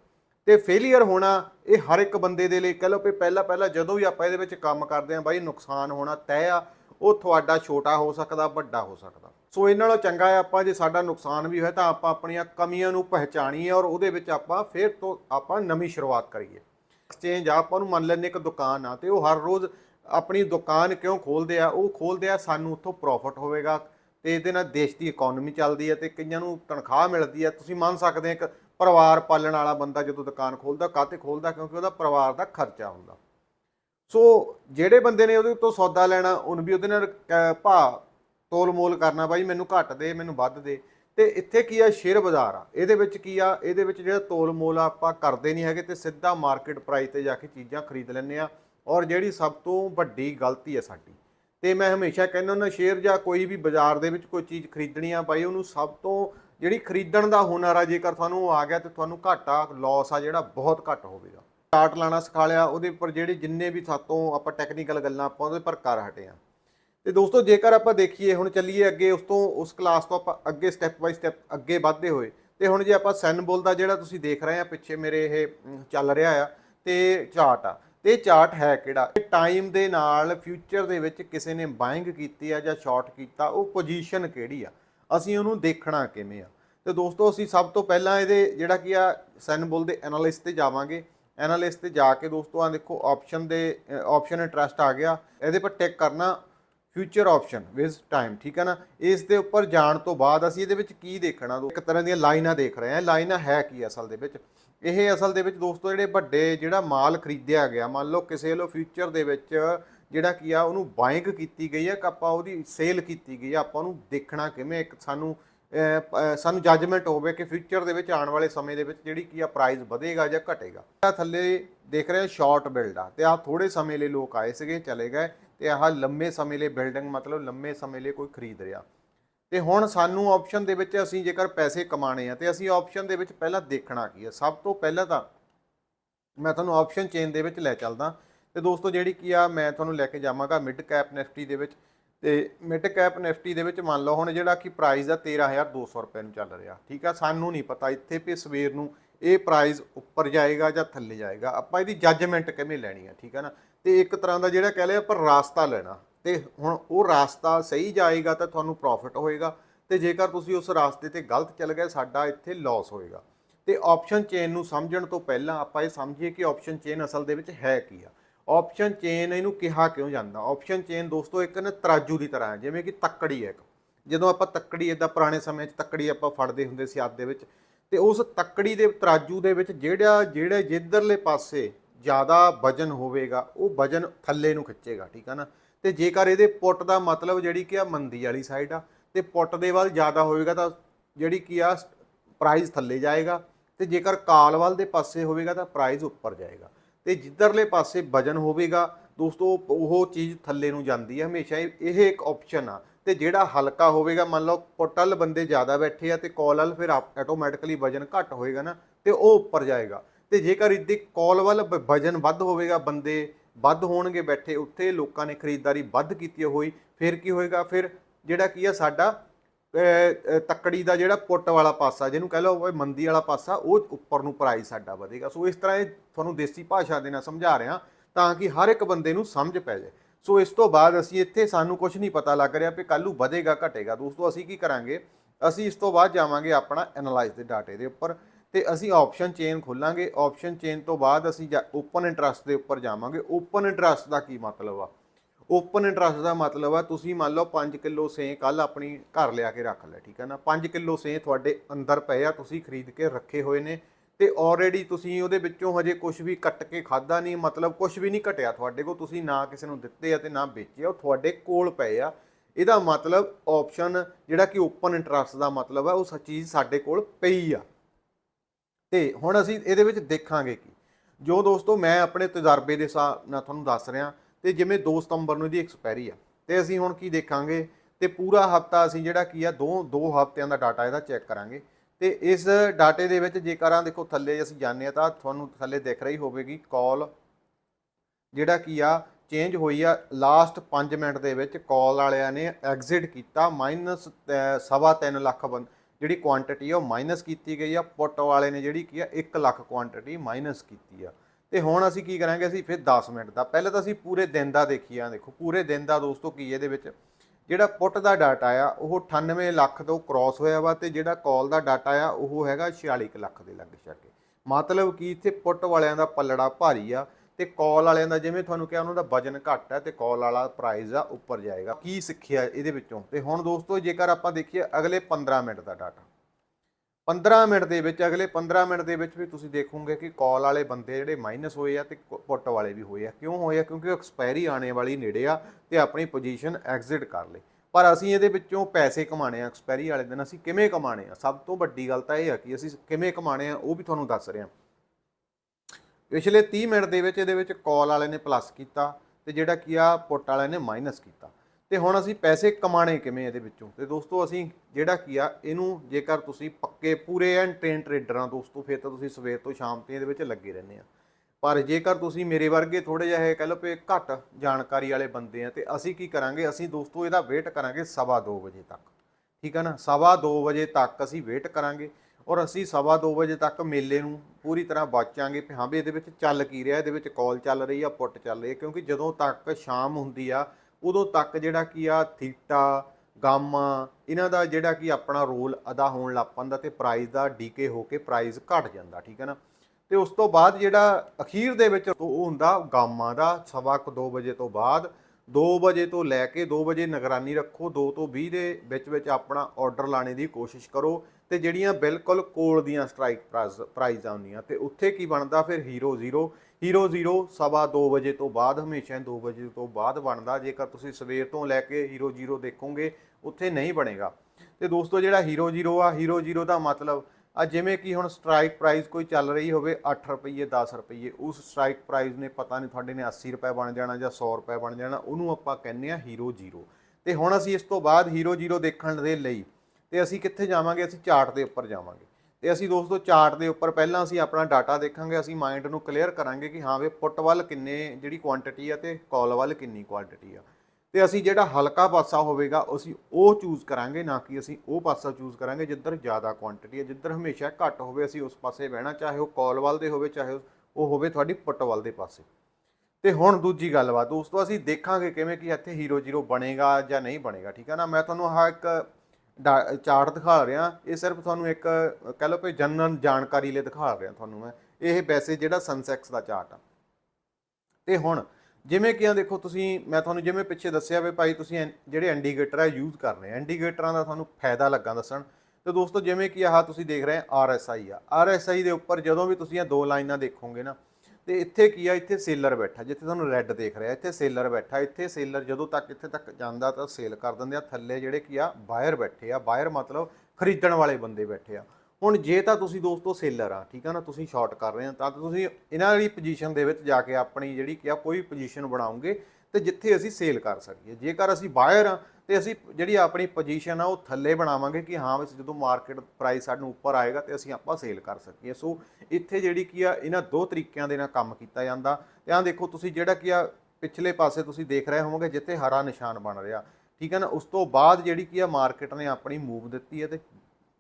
ਤੇ ਫੇਲਿਅਰ ਹੋਣਾ ਇਹ ਹਰ ਇੱਕ ਬੰਦੇ ਦੇ ਲਈ ਕਹ ਲਓ ਵੀ ਪਹਿਲਾਂ ਪਹਿਲਾਂ ਜਦੋਂ ਵੀ ਆਪਾਂ ਇਹਦੇ ਵਿੱਚ ਕੰਮ ਕਰਦੇ ਆ ਬਾਈ ਨੁਕਸਾਨ ਹੋਣਾ ਤੈਅ ਆ, ਉਹ ਤੁਹਾਡਾ ਛੋਟਾ ਹੋ ਸਕਦਾ, ਵੱਡਾ ਹੋ ਸਕਦਾ। ਸੋ ਇਹਨਾਂ ਨਾਲੋਂ ਚੰਗਾ ਹੈ ਆਪਾਂ ਜੇ ਸਾਡਾ ਨੁਕਸਾਨ ਵੀ ਹੋਇਆ ਤਾਂ ਆਪਾਂ ਆਪਣੀਆਂ ਕਮੀਆਂ ਨੂੰ ਪਹਿਚਾਣੀਏ ਔਰ ਉਹਦੇ ਵਿੱਚ ਆਪਾਂ ਫਿਰ ਤੋਂ ਆਪਾਂ ਨਵੀਂ ਸ਼ੁਰੂਆਤ ਕਰੀਏ। ਐਕਸਚੇਂਜ ਆ, ਆਪਾਂ ਨੂੰ ਮੰਨ ਲੈਂਦੇ ਇੱਕ ਦੁਕਾਨ ਆ ਤੇ ਉਹ ਹਰ ਰੋਜ਼ ਆਪਣੀ ਦੁਕਾਨ ਕਿਉਂ ਖੋਲਦੇ ਆ? ਉਹ ਖੋਲਦੇ ਆ ਸਾਨੂੰ ਉੱਥੋਂ ਪ੍ਰੋਫਿਟ ਹੋਵੇਗਾ ਤੇ ਇਹਦੇ ਨਾਲ ਦੇਸ਼ ਦੀ ਇਕਨੋਮੀ ਚੱਲਦੀ ਹੈ ਤੇ ਕਈਆਂ ਨੂੰ ਤਨਖਾਹ ਮਿਲਦੀ ਹੈ ਤੁਸੀਂ ਮੰਨ ਸਕਦੇ ਆ ਇੱਕ ਪਰਿਵਾਰ ਪਾਲਣ ਵਾਲਾ ਬੰਦਾ ਜਦੋਂ ਦੁਕਾਨ ਖੋਲਦਾ, ਕਾਹਤੇ ਖੋਲਦਾ? ਕਿਉਂਕਿ ਉਹਦਾ ਪਰਿਵਾਰ ਦਾ ਖਰਚਾ ਹੁੰਦਾ। ਸੋ ਜਿਹੜੇ ਬੰਦੇ ਨੇ ਉਹਦੇ ਤੋਂ ਸੌਦਾ ਲੈਣਾ, ਉਹਨੂੰ ਵੀ ਉਹਦੇ ਨਾਲ ਕ- ਭਾਅ ਤੋਲ ਮੋਲ ਕਰਨਾ, ਬਾਈ ਮੈਨੂੰ ਘੱਟ ਦੇ, ਮੈਨੂੰ ਵੱਧ ਦੇ। ਤੇ ਇੱਥੇ ਕੀ ਆ? ਸ਼ੇਅਰ ਬਾਜ਼ਾਰ ਆ। ਇਹਦੇ ਵਿੱਚ ਕੀ ਆ? ਇਹਦੇ ਵਿੱਚ ਜਿਹੜਾ ਤੋਲ ਮੋਲ ਆ, ਆਪਾਂ ਕਰਦੇ ਨਹੀਂ ਹੈਗੇ ਤੇ ਸਿੱਧਾ ਮਾਰਕੀਟ ਪ੍ਰਾਈਸ ਤੇ ਜਾ ਕੇ ਚੀਜ਼ਾਂ ਖਰੀਦ ਲੈਂਦੇ ਆ। ਔਰ ਜਿਹੜੀ ਸਭ ਤੋਂ ਵੱਡੀ ਗਲਤੀ ਹੈ ਸਾਡੀ, ਤੇ ਮੈਂ ਹਮੇਸ਼ਾ ਕਹਿੰਦਾ ਹੁੰਦਾ, ਸ਼ੇਅਰ ਜਾਂ ਕੋਈ ਵੀ ਬਾਜ਼ਾਰ ਦੇ ਵਿੱਚ ਕੋਈ ਚੀਜ਼ ਖਰੀਦਣੀ ਆ, ਬਾਈ ਉਹਨੂੰ ਸਭ ਤੋਂ ਜਿਹੜੀ ਖਰੀਦਣ ਦਾ ਹੁਨਰ ਆ, ਜੇਕਰ ਤੁਹਾਨੂੰ ਉਹ ਆ ਗਿਆ ਤੇ ਤੁਹਾਨੂੰ ਘਾਟਾ ਲਾਸ ਆ ਜਿਹੜਾ ਬਹੁਤ ਘੱਟ ਹੋਵੇਗਾ। ਚਾਰਟ ਲਾਣਾ ਸਿਖਾ ਲਿਆ, ਉਹਦੇ ਉੱਪਰ ਜਿਹੜੇ ਜਿੰਨੇ ਵੀ ਸਾਤੋਂ ਆਪਾਂ ਟੈਕਨੀਕਲ ਗੱਲਾਂ ਆਪਾਂ ਉਹਦੇ ਪਰ ਕਰ ਹਟੇ ਆ। ਤੇ ਦੋਸਤੋ, ਜੇਕਰ ਆਪਾਂ ਦੇਖੀਏ, ਹੁਣ ਚੱਲੀਏ ਅੱਗੇ, ਉਸ ਤੋਂ, ਉਸ ਕਲਾਸ ਤੋਂ ਆਪਾਂ ਅੱਗੇ ਸਟੈਪ ਬਾਈ ਸਟੈਪ ਅੱਗੇ ਵਧਦੇ ਹੋਏ, ਤੇ ਹੁਣ ਜੇ ਆਪਾਂ ਸੈਨਬੋਲ ਦਾ ਜਿਹੜਾ ਤੁਸੀਂ ਦੇਖ ਰਹੇ ਆ, ਪਿੱਛੇ ਮੇਰੇ ਇਹ ਚੱਲ ਰਿਹਾ ਆ, ਤੇ ਚਾਰਟ ਆ। ਤੇ ਇਹ ਚਾਰਟ ਹੈ ਕਿਹੜਾ? ਟਾਈਮ ਦੇ ਨਾਲ ਫਿਊਚਰ ਦੇ ਵਿੱਚ ਕਿਸੇ ਨੇ ਬਾਇੰਗ ਕੀਤੀ ਆ ਜਾਂ ਸ਼ਾਰਟ ਕੀਤਾ, ਉਹ ਪੋਜੀਸ਼ਨ ਕਿਹੜੀ ਆ? ਅਸੀਂ ਉਹਨੂੰ ਦੇਖਣਾ ਕਿਵੇਂ ਆ। ਤੇ ਦੋਸਤੋ, ਅਸੀਂ ਸਭ ਤੋਂ ਪਹਿਲਾਂ ਇਹਦੇ ਜਿਹੜਾ ਕੀ ਆ ਸੈਨਬੁਲ ਦੇ ਐਨਾਲਿਸਟ ਤੇ ਜਾਵਾਂਗੇ। ਐਨਾਲਿਸਟ ਤੇ ਜਾ ਕੇ ਦੋਸਤੋ ਆ ਦੇਖੋ ਆਪਸ਼ਨ ਦੇ ਆਪਸ਼ਨ ਇੰਟਰਸਟ ਆ ਗਿਆ। ਇਹਦੇ ਪਰ ਟਿਕ ਕਰਨਾ ਫਿਊਚਰ ਆਪਸ਼ਨ ਵਿਦ ਟਾਈਮ ਠੀਕ ਹੈ ਨਾ? ਇਸ ਦੇ ਉੱਪਰ ਜਾਣ ਤੋਂ ਬਾਅਦ ਅਸੀਂ ਇਹਦੇ ਵਿੱਚ ਕੀ ਦੇਖਣਾ ਇੱਕ ਤਰ੍ਹਾਂ ਦੀਆਂ ਲਾਈਨਾਂ ਦੇਖ ਰਹੇ ਹਾਂ। ਲਾਈਨਾਂ ਹੈ ਕੀ ਅਸਲ ਦੇ ਵਿੱਚ? ਇਹ ਅਸਲ ਦੇ ਵਿੱਚ ਦੋਸਤੋ, ਜਿਹੜੇ ਵੱਡੇ ਜਿਹੜਾ ਮਾਲ ਖਰੀਦਿਆ ਗਿਆ, ਮੰਨ ਲਓ ਕਿਸੇ ਵੱਲੋਂ ਫਿਊਚਰ ਦੇ ਵਿੱਚ ਜਿਹੜਾ ਕੀ ਆ, ਉਹਨੂੰ ਬਾਇੰਗ ਕੀਤੀ ਗਈ ਹੈ ਕਿ ਆਪਾਂ ਉਹਦੀ ਸੇਲ ਕੀਤੀ ਗਈ ਹੈ ਆਪਾਂ ਉਹਨੂੰ ਦੇਖਣਾ ਕਿਵੇਂ, ਇੱਕ ਸਾਨੂੰ ਸਾਨੂੰ ਜੱਜਮੈਂਟ ਹੋਵੇ ਕਿ ਫਿਊਚਰ ਦੇ ਵਿੱਚ ਆਉਣ ਵਾਲੇ ਸਮੇਂ ਦੇ ਵਿੱਚ ਜਿਹੜੀ ਕੀ ਆ ਪ੍ਰਾਈਸ ਵਧੇਗਾ ਜਾਂ ਘਟੇਗਾ। ਆ ਥੱਲੇ ਦੇਖ ਰਹੇ ਸ਼ਾਰਟ ਬਿਲਡ ਆ, ਤੇ ਆ ਥੋੜੇ ਸਮੇਂ ਲਈ ਲੋਕ ਆਏ ਸੀਗੇ, ਚਲੇ ਗਏ, ਤੇ ਆਹ ਲੰਮੇ ਸਮੇਂ ਲਈ ਬਿਲਡਿੰਗ ਮਤਲਬ ਲੰਮੇ ਸਮੇਂ ਲਈ ਕੋਈ ਖਰੀਦ ਰਿਹਾ। ਤੇ ਹੁਣ ਸਾਨੂੰ ਆਪਸ਼ਨ ਦੇ ਵਿੱਚ ਅਸੀਂ ਜੇਕਰ ਪੈਸੇ ਕਮਾਣੇ ਆ, ਤੇ ਅਸੀਂ ਆਪਸ਼ਨ ਦੇ ਵਿੱਚ ਪਹਿਲਾਂ ਦੇਖਣਾ ਕੀ ਆ। ਸਭ ਤੋਂ ਪਹਿਲਾਂ ਤਾਂ ਮੈਂ ਤੁਹਾਨੂੰ ਆਪਸ਼ਨ ਚੇਨ ਦੇ ਵਿੱਚ ਲੈ ਚੱਲਦਾ। ਤੇ ਦੋਸਤੋ ਜਿਹੜੀ ਕੀ ਆ, ਮੈਂ ਤੁਹਾਨੂੰ ਲੈ ਕੇ ਜਾਵਾਂਗਾ ਮਿਡ ਕੈਪ ਨਿਫਟੀ ਦੇ ਵਿੱਚ। ਤੇ ਮਿਡ ਕੈਪ ਨਿਫਟੀ ਦੇ ਵਿੱਚ ਮੰਨ ਲਓ ਹੁਣ ਜਿਹੜਾ ਕਿ ਪ੍ਰਾਈਸ ਆ 13200 ਰੁਪਏ ਨੂੰ ਚੱਲ ਰਿਹਾ। ਠੀਕ ਆ, ਸਾਨੂੰ ਨਹੀਂ ਪਤਾ ਇੱਥੇ ਵੀ ਸਵੇਰ ਨੂੰ ਇਹ ਪ੍ਰਾਈਸ ਉੱਪਰ ਜਾਏਗਾ ਜਾਂ ਥੱਲੇ ਜਾਏਗਾ। ਆਪਾਂ ਇਹਦੀ ਜੱਜਮੈਂਟ ਕਿਵੇਂ ਲੈਣੀ ਆ, ਠੀਕ ਆ ਨਾ? ਤੇ ਇੱਕ ਤਰ੍ਹਾਂ ਦਾ ਜਿਹੜਾ ਕਹਿ ਲਿਆ ਆਪਾਂ ਰਾਸਤਾ ਲੈਣਾ। ਤੇ ਹੁਣ ਉਹ ਰਾਸਤਾ ਸਹੀ ਜਾਏਗਾ ਤਾਂ ਤੁਹਾਨੂੰ ਪ੍ਰੋਫਿਟ ਹੋਏਗਾ। ਤੇ ਜੇਕਰ ਤੁਸੀਂ ਉਸ ਰਾਸਤੇ ਤੇ ਗਲਤ ਚੱਲ ਗਏ, ਸਾਡਾ ਇੱਥੇ ਲਾਸ ਹੋਏਗਾ। ਤੇ ਆਪਸ਼ਨ ਚੇਨ ਨੂੰ ਸਮਝਣ ਤੋਂ ਪਹਿਲਾਂ ਆਪਾਂ ਇਹ ਸਮਝੀਏ ਕਿ ਆਪਸ਼ਨ ਚੇਨ ਅਸਲ ਦੇ ਵਿੱਚ ਹੈ ਕੀ ਆ। ਆਪਸ਼ਨ ਚੇਨ ਇਹਨੂੰ ਕਿਹਾ ਕਿਉਂ ਜਾਂਦਾ? ਆਪਸ਼ਨ ਚੇਨ ਦੋਸਤੋ ਇੱਕ ਨਾ ਤਰਾਜੂ ਦੀ ਤਰ੍ਹਾਂ ਹੈ, ਜਿਵੇਂ ਕਿ ਤੱਕੜੀ ਹੈ ਇੱਕ। ਜਦੋਂ ਆਪਾਂ ਤੱਕੜੀ ਇਦਾਂ ਪੁਰਾਣੇ ਸਮੇਂ 'ਚ ਤੱਕੜੀ ਆਪਾਂ ਫੜਦੇ ਹੁੰਦੇ ਸੀ ਹੱਥ ਦੇ ਵਿੱਚ, ਤੇ ਉਸ ਤੱਕੜੀ ਦੇ ਤਰਾਜੂ ਦੇ ਵਿੱਚ ਜਿਹੜਾ, ਜਿਹੜੇ ਜਿੱਧਰਲੇ ਪਾਸੇ ਜ਼ਿਆਦਾ ਵਜਨ ਹੋਵੇਗਾ, ਉਹ ਵਜਨ ਥੱਲੇ ਨੂੰ ਖਿੱਚੇਗਾ, ਠੀਕ ਆ ਨਾ? ਤੇ ਜੇਕਰ ਇਹਦੇ ਪੁੱਟ ਦਾ ਮਤਲਬ ਜਿਹੜੀ ਕਿ ਆ ਮੰਦੀ ਵਾਲੀ ਸਾਈਡ ਆ, ਤੇ ਪੁੱਟ ਦੇ ਵੱਲ ਜ਼ਿਆਦਾ ਹੋਵੇਗਾ ਤਾਂ ਜਿਹੜੀ ਕੀ ਆ ਪ੍ਰਾਈਸ ਥੱਲੇ ਜਾਏਗਾ, ਤੇ ਜੇਕਰ ਕਾਲ ਵੱਲ ਦੇ ਪਾਸੇ ਹੋਵੇਗਾ ਤਾਂ ਪ੍ਰਾਈਸ ਉੱਪਰ ਜਾਏਗਾ। ਤੇ ਜਿੱਧਰਲੇ ਪਾਸੇ ਵਜਨ ਹੋਵੇਗਾ, ਦੋਸਤੋ, ਉਹ ਚੀਜ਼ ਥੱਲੇ ਨੂੰ ਜਾਂਦੀ ਹੈ ਹਮੇਸ਼ਾ। ਇਹ ਇਹ ਇੱਕ ਆਪਸ਼ਨ ਆ। ਤੇ ਜਿਹੜਾ ਹਲਕਾ ਹੋਵੇਗਾ, ਮੰਨ ਲਓ ਪੁੱਟਲ ਬੰਦੇ ਜ਼ਿਆਦਾ ਬੈਠੇ ਆ ਤੇ ਕਾਲ ਵੱਲ ਫਿਰ ਆਟੋਮੈਟਿਕਲੀ ਵਜਨ ਘੱਟ ਹੋਏਗਾ ਨਾ, ਤੇ ਉਹ ਉੱਪਰ ਜਾਏਗਾ। ਤੇ ਜੇਕਰ ਇਹਦੀ ਕੋਲ ਵੱਲ ਵ- ਵਜਨ ਵੱਧ ਹੋਵੇਗਾ, ਬੰਦੇ ਵੱਧ ਹੋਣਗੇ ਬੈਠੇ, ਉੱਥੇ ਲੋਕਾਂ ਨੇ ਖਰੀਦਦਾਰੀ ਵੱਧ ਕੀਤੀ ਹੋਈ, ਫਿਰ ਕੀ ਹੋਏਗਾ? ਫਿਰ ਜਿਹੜਾ ਕੀ ਆ, ਸਾਡਾ ਤੱਕੜੀ ਦਾ ਜਿਹੜਾ ਪੁੱਟ ਵਾਲਾ ਪਾਸਾ, ਜਿਹਨੂੰ ਕਹਿ ਲਓ ਮੰਦੀ ਵਾਲਾ ਪਾਸਾ, ਉਹ ਉੱਪਰ ਨੂੰ ਪ੍ਰਾਈਸ ਸਾਡਾ ਵਧੇਗਾ। ਸੋ ਇਸ ਤਰ੍ਹਾਂ ਇਹ ਤੁਹਾਨੂੰ ਦੇਸੀ ਭਾਸ਼ਾ ਦੇ ਨਾਲ ਸਮਝਾ ਰਿਹਾ ਤਾਂ ਕਿ ਹਰ ਇੱਕ ਬੰਦੇ ਨੂੰ ਸਮਝ ਪੈ ਜਾਏ। ਸੋ ਇਸ ਤੋਂ ਬਾਅਦ ਅਸੀਂ ਇੱਥੇ ਸਾਨੂੰ ਕੁਝ ਨਹੀਂ ਪਤਾ ਲੱਗ ਰਿਹਾ ਕਿ ਕੱਲ੍ਹ ਨੂੰ ਵਧੇਗਾ, ਘਟੇਗਾ। ਦੋਸਤੋ, ਅਸੀਂ ਕੀ ਕਰਾਂਗੇ? ਅਸੀਂ ਇਸ ਤੋਂ ਬਾਅਦ ਜਾਵਾਂਗੇ ਆਪਣਾ ਐਨਾਲਾਈਜ਼ ਦੇ ਡਾਟੇ ਦੇ ਉੱਪਰ ਤੇ ਅਸੀਂ ਆਪਸ਼ਨ ਚੇਨ ਖੋਲਾਂਗੇ। ਆਪਸ਼ਨ ਚੇਨ ਤੋਂ ਬਾਅਦ ਅਸੀਂ ਓਪਨ ਇੰਟਰਸਟ ਦੇ ਉੱਪਰ ਜਾਵਾਂਗੇ। ਓਪਨ ਇੰਟਰਸਟ ਦਾ ਕੀ ਮਤਲਬ ਆ? ਓਪਨ ਇੰਟਰਸਟ ਦਾ ਮਤਲਬ ਆ, ਤੁਸੀਂ ਮੰਨ ਲਓ 5 ਕਿਲੋ ਸੇ ਕੱਲ ਆਪਣੀ ਘਰ ਲਿਆ ਕੇ ਰੱਖ ਲੈ, ਠੀਕ ਹੈ ਨਾ? 5 ਕਿਲੋ ਸੇ ਤੁਹਾਡੇ ਅੰਦਰ ਪਏ ਆ, ਤੁਸੀਂ ਖਰੀਦ ਕੇ ਰੱਖੇ ਹੋਏ ਨੇ ਤੇ ਆਲਰੇਡੀ ਤੁਸੀਂ ਉਹਦੇ ਵਿੱਚੋਂ ਹਜੇ ਕੁਝ ਵੀ ਕੱਟ ਕੇ ਖਾਦਾ ਨਹੀਂ, ਮਤਲਬ ਕੁਝ ਵੀ ਨਹੀਂ ਘਟਿਆ ਤੁਹਾਡੇ ਕੋਲ, ਤੁਸੀਂ ਨਾ ਕਿਸੇ ਨੂੰ ਦਿੱਤੇ ਆ ਤੇ ਨਾ ਵੇਚੇ ਆ, ਉਹ ਤੁਹਾਡੇ ਕੋਲ ਪਏ ਆ। ਇਹਦਾ ਮਤਲਬ ਆਪਸ਼ਨ ਜਿਹੜਾ ਕਿ ਓਪਨ ਇੰਟਰਸਟ ਦਾ ਮਤਲਬ ਆ, ਉਹ ਸ- ਚੀਜ਼ ਸਾਡੇ ਕੋਲ ਪਈ ਆ। ਤੇ ਹੁਣ ਅਸੀਂ ਇਹਦੇ ਵਿੱਚ ਦੇਖਾਂਗੇ ਕੀ। ਜੋ ਦੋਸਤੋ, ਮੈਂ ਆਪਣੇ ਤਜਰਬੇ ਦੇ ਹਿਸਾਬ ਨਾਲ ਤੁਹਾਨੂੰ ਦੱਸ ਰਿਹਾ ਤੇ ਜਿਵੇਂ 2 ਸਤੰਬਰ ਨੂੰ ਇਹਦੀ ਐਕਸਪਾਇਰੀ ਆ। ਤੇ ਅਸੀਂ ਹੁਣ ਕੀ ਦੇਖਾਂਗੇ? ਤੇ ਪੂਰਾ ਹਫਤਾ ਅਸੀਂ ਜਿਹੜਾ ਕੀ ਆ, ਦੋ ਦੋ ਹਫਤਿਆਂ ਦਾ ਡਾਟਾ ਇਹਦਾ ਚੈੱਕ ਕਰਾਂਗੇ। ਤੇ ਇਸ ਡਾਟੇ ਦੇ ਵਿੱਚ ਜੇਕਰ ਆ ਦੇਖੋ ਥੱਲੇ ਅਸੀਂ ਜਾਣਦੇ ਆ ਤਾਂ ਤੁਹਾਨੂੰ ਥੱਲੇ ਦਿਖ ਰਹੀ ਹੋਵੇਗੀ ਕਾਲ ਜਿਹੜਾ ਕੀ ਆ ਚੇਂਜ ਹੋਈ ਆ ਲਾਸਟ 5 ਮਿੰਟ ਦੇ ਵਿੱਚ ਕਾਲ ਵਾਲਿਆਂ ਨੇ ਐਗਜ਼ਿਟ ਕੀਤਾ ਮਾਈਨਸ ਸਵਾ ਤਿੰਨ ਲੱਖ ਬੰਦ, ਜਿਹੜੀ ਕੁਆਂਟੀਟੀ ਆ ਉਹ ਮਾਈਨਸ ਕੀਤੀ ਗਈ ਆ। ਪੁੱਟ ਵਾਲੇ ਨੇ ਜਿਹੜੀ ਕੀ ਆ 1 ਲੱਖ ਕੁਆਂਟੀਟੀ ਮਾਈਨਸ ਕੀਤੀ ਆ। ਤੇ ਹੁਣ ਅਸੀਂ ਕੀ ਕਰਾਂਗੇ, ਅਸੀਂ ਫਿਰ 10 ਮਿੰਟ ਦਾ, ਪਹਿਲਾਂ ਤਾਂ ਅਸੀਂ ਪੂਰੇ ਦਿਨ ਦਾ ਦੇਖੀਏ ਦੇਖੋ, ਪੂਰੇ ਦਿਨ ਦਾ ਦੋਸਤੋ ਕੀ ਇਹਦੇ ਵਿੱਚ? ਜਿਹੜਾ ਪੁੱਟ ਦਾ ਡਾਟਾ ਆ, ਉਹ 98 ਲੱਖ ਤੋਂ ਕ੍ਰਾਸ ਹੋਇਆ ਵਾ ਤੇ ਜਿਹੜਾ ਕਾਲ ਦਾ ਡਾਟਾ ਆ, ਉਹ ਹੈਗਾ 46 ਕੁ ਲੱਖ ਦੇ ਲੱਗ ਛਾਕੇ ਮਤਲਬ ਕਿ ਇੱਥੇ ਪੁੱਟ ਵਾਲਿਆਂ ਦਾ ਪੱਲੜਾ ਭਾਰੀ ਆ ਤੇ ਕਾਲ ਵਾਲਿਆਂ ਦਾ ਜਿਵੇਂ ਤੁਹਾਨੂੰ ਕਿਹਾ, ਉਹਨਾਂ ਦਾ ਵਜਨ ਘੱਟ ਹੈ ਤੇ ਕਾਲ ਵਾਲਾ ਪ੍ਰਾਈਸ ਆ ਉੱਪਰ ਜਾਏਗਾ। ਕੀ ਸਿੱਖਿਆ ਇਹਦੇ ਵਿੱਚੋਂ? ਤੇ ਹੁਣ ਦੋਸਤੋ ਜੇਕਰ ਆਪਾਂ ਦੇਖੀਏ, ਅਗਲੇ 15 ਮਿੰਟ ਦਾ ਡਾਟਾ। 15 ਮਿੰਟ ਦੇ ਵਿੱਚ, ਅਗਲੇ 15 ਮਿੰਟ ਦੇ ਵਿੱਚ ਵੀ ਤੁਸੀਂ ਦੇਖੋਗੇ ਕਿ ਕਾਲ ਵਾਲੇ ਬੰਦੇ ਜਿਹੜੇ ਮਾਈਨਸ ਹੋਏ ਆ ਤੇ ਪੁੱਟ ਵਾਲੇ ਵੀ ਹੋਏ ਆ। ਕਿਉਂ ਹੋਏ ਆ? ਕਿਉਂਕਿ ਐਕਸਪਾਇਰੀ ਆਣੇ ਵਾਲੀ ਨੇੜੇ ਆ ਤੇ ਆਪਣੀ ਪੋਜੀਸ਼ਨ ਐਗਜ਼ਿਟ ਕਰ ਲਈ ਪਰ ਅਸੀਂ ਇਹਦੇ ਵਿੱਚੋਂ ਪੈਸੇ ਕਮਾਣੇ ਆ ਐਕਸਪਾਇਰੀ ਵਾਲੇ ਦਿਨ ਅਸੀਂ ਕਿਵੇਂ ਕਮਾਣੇ ਆ? ਸਭ ਤੋਂ ਵੱਡੀ ਗੱਲ ਤਾਂ ਇਹ ਆ ਕਿ ਅਸੀਂ ਕਿਵੇਂ ਕਮਾਣੇ ਆ, ਉਹ ਵੀ ਤੁਹਾਨੂੰ ਦੱਸ ਰਹੇ। ਆ ਪਿਛਲੇ 30 ਮਿੰਟ ਦੇ ਵਿੱਚ ਇਹਦੇ ਵਿੱਚ ਕਾਲ ਵਾਲੇ ਨੇ ਪਲੱਸ ਕੀਤਾ ਤੇ ਜਿਹੜਾ ਕੀ ਆ, ਪੁੱਟ ਵਾਲੇ ਨੇ ਮਾਈਨਸ ਕੀਤਾ। ਤੇ ਹੁਣ ਅਸੀਂ ਪੈਸੇ ਕਮਾਣੇ ਕਿਵੇਂ ਇਹਦੇ ਵਿੱਚੋਂ? ਤੇ ਦੋਸਤੋ, ਅਸੀਂ ਜਿਹੜਾ ਕੀ ਆ, ਇਹਨੂੰ ਜੇਕਰ ਤੁਸੀਂ ਪੱਕੇ ਪੂਰੇ ਐਂਡ ਟ੍ਰੇਨ ਟ੍ਰੇਡਰਾਂ ਦੋਸਤੋ ਫਿਰ ਤਾਂ ਤੁਸੀਂ ਸਵੇਰ ਤੋਂ ਸ਼ਾਮ ਤੱਕ ਇਹਦੇ ਵਿੱਚ ਲੱਗੇ ਰਹਿੰਦੇ ਆ। ਪਰ ਜੇਕਰ ਤੁਸੀਂ ਮੇਰੇ ਵਰਗੇ ਥੋੜੇ ਜਿਹਾ ਕਹਿ ਲਓ ਕਿ ਘੱਟ ਜਾਣਕਾਰੀ ਵਾਲੇ ਬੰਦੇ ਆ, ਤੇ ਅਸੀਂ ਕੀ ਕਰਾਂਗੇ? ਅਸੀਂ ਦੋਸਤੋ, ਇਹਦਾ ਵੇਟ ਕਰਾਂਗੇ ਸਵਾ ਦੋ ਵਜੇ ਤੱਕ। ਠੀਕ ਹੈ ਨਾ? ਸਵਾ ਦੋ ਵਜੇ ਤੱਕ ਅਸੀਂ ਵੇਟ ਕਰਾਂਗੇ ਔਰ ਅਸੀਂ ਸਵਾ ਦੋ ਵਜੇ ਤੱਕ ਮੇਲੇ ਨੂੰ ਪੂਰੀ ਤਰ੍ਹਾਂ ਬਾਚਾਂਗੇ ਕਿ ਹਾਂ ਵੀ ਇਹਦੇ ਵਿੱਚ ਚੱਲ ਕੀ ਰਿਹਾ? ਇਹਦੇ ਵਿੱਚ ਕਾਲ ਚੱਲ ਰਹੀ ਆ, ਪੁੱਟ ਚੱਲ ਰਹੀ ਆ, ਕਿਉਂਕਿ ਜਦੋਂ ਤੱਕ ਸ਼ਾਮ ਹੁੰਦੀ ਆ ਉਦੋਂ ਤੱਕ ਜਿਹੜਾ ਕੀ ਆ, ਥੀਟਾ, ਗਾਮਾ, ਇਹਨਾਂ ਦਾ ਜਿਹੜਾ ਕੀ ਆਪਣਾ ਰੋਲ ਅਦਾ ਹੋਣ ਲੱਗ ਪੈਂਦਾ ਤੇ ਪ੍ਰਾਈਸ ਦਾ ਡੀਕੇ ਹੋ ਕੇ ਪ੍ਰਾਈਸ ਘਟ ਜਾਂਦਾ, ਠੀਕ ਹੈ ਨਾ? ਤੇ ਉਸ ਤੋਂ ਬਾਅਦ ਜਿਹੜਾ ਅਖੀਰ ਦੇ ਵਿੱਚ ਉਹ ਹੁੰਦਾ ਗਾਮਾ ਦਾ, ਸਵਾ ਕੁ 2 ਵਜੇ ਤੋਂ ਬਾਅਦ 2 ਵਜੇ ਤੋਂ ਲੈ ਕੇ 2 ਵਜੇ ਨਿਗਰਾਨੀ ਰੱਖੋ 2 ਤੋਂ 20 ਦੇ ਵਿੱਚ ਵਿੱਚ ਆਪਣਾ ਆਰਡਰ ਲਾਣੇ ਦੀ ਕੋਸ਼ਿਸ਼ ਕਰੋ ਤੇ ਜਿਹੜੀਆਂ ਬਿਲਕੁਲ ਕੋਲ ਦੀਆਂ ਸਟ੍ਰਾਈਕ ਪ੍ਰਾਈਸ ਆਉਂਦੀਆਂ ਤੇ ਉੱਥੇ ਕੀ ਬਣਦਾ, ਫਿਰ ਹੀਰੋ ਜ਼ੀਰੋ ਹੀਰੋ 0 ਸਵਾ 2 ਵਜੇ ਤੋਂ ਬਾਅਦ, ਹਮੇਸ਼ਾ 2 ਵਜੇ ਤੋਂ ਬਾਅਦ ਬਣਦਾ। ਜੇਕਰ ਤੁਸੀਂ ਸਵੇਰ ਤੋਂ ਲੈ ਕੇ ਹੀਰੋ 0 ਦੇਖੋਗੇ, ਉੱਥੇ ਨਹੀਂ ਬਣੇਗਾ। ਤੇ ਦੋਸਤੋ, ਜਿਹੜਾ ਹੀਰੋ 0 ਆ ਹੀਰੋ 0 ਦਾ ਮਤਲਬ ਆ, ਜਿਵੇਂ ਕਿ ਹੁਣ ਸਟ੍ਰਾਈਕ ਪ੍ਰਾਈਸ ਕੋਈ ਚੱਲ ਰਹੀ ਹੋਵੇ 8 ਰੁਪਏ 10 ਰੁਪਏ ਉਸ ਸਟ੍ਰਾਈਕ ਪ੍ਰਾਈਸ ਨੇ ਪਤਾ ਨਹੀਂ ਤੁਹਾਡੇ ਨੇ 80 ਰੁਪਏ ਬਣ ਜਾਣਾ ਜਾਂ 100 ਰੁਪਏ ਬਣ ਜਾਣਾ, ਉਹਨੂੰ ਆਪਾਂ ਕਹਿੰਦੇ ਆ ਹੀਰੋ 0 ਤੇ ਹੁਣ ਅਸੀਂ ਇਸ ਤੋਂ ਬਾਅਦ ਹੀਰੋ 0 ਦੇਖਣ ਦੇ ਲਈ, ਤੇ ਅਸੀਂ ਕਿੱਥੇ ਜਾਵਾਂਗੇ? ਅਸੀਂ ਚਾਰਟ ਦੇ ਉੱਪਰ ਜਾਵਾਂਗੇ। ਤੇ ਅਸੀਂ ਦੋਸਤੋ ਚਾਰਟ ਦੇ ਉੱਪਰ ਪਹਿਲਾਂ ਅਸੀਂ ਆਪਣਾ ਡਾਟਾ ਦੇਖਾਂਗੇ, ਅਸੀਂ ਮਾਈਂਡ ਨੂੰ ਕਲੀਅਰ ਕਰਾਂਗੇ ਕਿ ਹਾਂ ਵੇ ਪੁੱਟ ਵੱਲ ਕਿੰਨੇ, ਜਿਹੜੀ ਕੁਆਂਟੀਟੀ ਆ ਤੇ ਕਾਲ ਵੱਲ ਕਿੰਨੀ ਕੁਆਂਟੀਟੀ ਆ। ਤੇ ਅਸੀਂ ਜਿਹੜਾ ਹਲਕਾ ਪਾਸਾ ਹੋਵੇਗਾ, ਅਸੀਂ ਉਹ ਚੂਜ਼ ਕਰਾਂਗੇ, ਨਾ ਕਿ ਅਸੀਂ ਉਹ ਪਾਸਾ ਚੂਜ਼ ਕਰਾਂਗੇ ਜਿੱਧਰ ਜ਼ਿਆਦਾ ਕੁਆਂਟੀਟੀ ਹੈ ਜਿੱਧਰ ਹਮੇਸ਼ਾ ਘੱਟ ਹੋਵੇ, ਅਸੀਂ ਉਸ ਪਾਸੇ ਬਹਿਣਾ, ਚਾਹੇ ਉਹ ਕਾਲ ਵੱਲ ਦੇ ਹੋਵੇ, ਚਾਹੇ ਉਹ ਹੋਵੇ ਤੁਹਾਡੀ ਪੁੱਟ ਵੱਲ ਦੇ ਪਾਸੇ। ਤੇ ਹੁਣ ਦੂਜੀ ਗੱਲਬਾਤ ਦੋਸਤੋ ਅਸੀਂ ਦੇਖਾਂਗੇ ਕਿਵੇਂ ਕਿ ਇੱਥੇ ਹੀਰੋ ਜੀਰੋ ਬਣੇਗਾ ਜਾਂ ਨਹੀਂ ਬਣੇਗਾ, ਠੀਕ ਹੈ ਨਾ? ਮੈਂ ਤੁਹਾਨੂੰ ਆਹ ਇੱਕ ਚਾਰਟ ਦਿਖਾ ਰਿਹਾ। ਇਹ ਸਿਰਫ ਤੁਹਾਨੂੰ ਇੱਕ, ਕਹਿ ਲਓ ਕਿ ਜਨਰਲ ਜਾਣਕਾਰੀ ਲਈ ਦਿਖਾ ਰਿਹਾ ਤੁਹਾਨੂੰ ਮੈਂ। ਇਹ ਵੈਸੇ ਜਿਹੜਾ ਸਨਸੈਕਸ ਦਾ ਚਾਰਟ ਆ। ਤੇ ਹੁਣ ਜਿਵੇਂ ਕਿ ਆ ਦੇਖੋ ਤੁਸੀਂ, ਮੈਂ ਤੁਹਾਨੂੰ ਜਿਵੇਂ ਪਿੱਛੇ ਦੱਸਿਆ ਵੀ ਭਾਈ ਤੁਸੀਂ ਐਨ- ਜਿਹੜੇ ਇੰਡੀਕੇਟਰ ਆ ਯੂਜ਼ ਕਰਨੇ ਆ। ਇੰਡੀਕੇਟਰਾਂ ਦਾ ਤੁਹਾਨੂੰ ਫਾਇਦਾ ਲੱਗਾ ਦੱਸਣ। ਤੇ ਦੋਸਤੋ ਜਿਵੇਂ ਕਿ ਆਹ ਤੁਸੀਂ ਦੇਖ ਰਹੇ ਆ RSI ਆ। RSI ਦੇ ਉੱਪਰ ਜਦੋਂ ਵੀ ਤੁਸੀਂ ਇਹ ਦੋ ਲਾਈਨਾਂ ਦੇਖੋਗੇ ਨਾ ਤੇ ਇੱਥੇ ਕੀ ਆ? ਇੱਥੇ ਸੇਲਰ ਬੈਠਾ, ਜਿੱਥੇ ਤੁਹਾਨੂੰ ਰੈੱਡ ਦੇਖ ਰਿਹਾ, ਇੱਥੇ ਸੇਲਰ ਬੈਠਾ, ਇੱਥੇ ਸੇਲਰ ਜਦੋਂ ਤੱਕ, ਇੱਥੇ ਤੱਕ ਜਾਂਦਾ ਤਾਂ ਸੇਲ ਕਰ ਦਿੰਦੇ ਆ। ਥੱਲੇ ਜਿਹੜੇ ਕੀ ਆ? ਬਾਇਰ ਬੈਠੇ ਆ। ਬਾਇਰ ਮਤਲਬ ਖਰੀਦਣ ਵਾਲੇ ਬੰਦੇ ਬੈਠੇ ਆ। ਹੁਣ ਜੇ ਤਾਂ ਤੁਸੀਂ ਦੋਸਤੋ ਸੇਲਰ ਆ, ਠੀਕ ਆ ਨਾ? ਤੁਸੀਂ ਸ਼ਾਰਟ ਕਰ ਰਹੇ ਆ, ਤਾਂ ਤੁਸੀਂ ਇਹਨਾਂ ਦੀ ਪੋਜੀਸ਼ਨ ਦੇ ਵਿੱਚ ਜਾ ਕੇ ਆਪਣੀ ਜਿਹੜੀ ਕੀ ਆ, ਕੋਈ ਪੋਜੀਸ਼ਨ ਬਣਾਉਂਗੇ ਤੇ ਜਿੱਥੇ ਅਸੀਂ ਸੇਲ ਕਰ ਸਕੀਏ। ਜੇਕਰ ਅਸੀਂ ਬਾਇਰ ਆ ਤੇ ਅਸੀਂ ਜਿਹੜੀ ਆਪਣੀ ਪੋਜੀਸ਼ਨ ਆ ਉਹ ਥੱਲੇ ਬਣਾਵਾਂਗੇ ਕਿ ਹਾਂ ਵੀ ਜਦੋਂ ਮਾਰਕੀਟ ਪ੍ਰਾਈਸ ਸਾਨੂੰ ਉੱਪਰ ਆਏਗਾ ਤੇ ਅਸੀਂ ਆਪਾਂ ਸੇਲ ਕਰ ਸਕੀਏ। ਸੋ ਇੱਥੇ ਜਿਹੜੀ ਕੀ ਆ, ਇਹਨਾਂ ਦੋ ਤਰੀਕਿਆਂ ਦੇ ਨਾਲ ਕੰਮ ਕੀਤਾ ਜਾਂਦਾ। ਤੇ ਆਹ ਦੇਖੋ ਤੁਸੀਂ ਜਿਹੜਾ ਕੀ ਆ, ਪਿਛਲੇ ਪਾਸੇ ਤੁਸੀਂ ਦੇਖ ਰਹੇ ਹੋਵੋਗੇ ਜਿੱਥੇ ਹਰਾ ਨਿਸ਼ਾਨ ਬਣ ਰਿਹਾ। ਠੀਕ ਹੈ ਨਾ? ਉਸ ਤੋਂ ਬਾਅਦ ਜਿਹੜੀ ਕੀ ਆ ਮਾਰਕੀਟ ਨੇ ਆਪਣੀ ਮੂਵ ਦਿੱਤੀ ਹੈ ਤੇ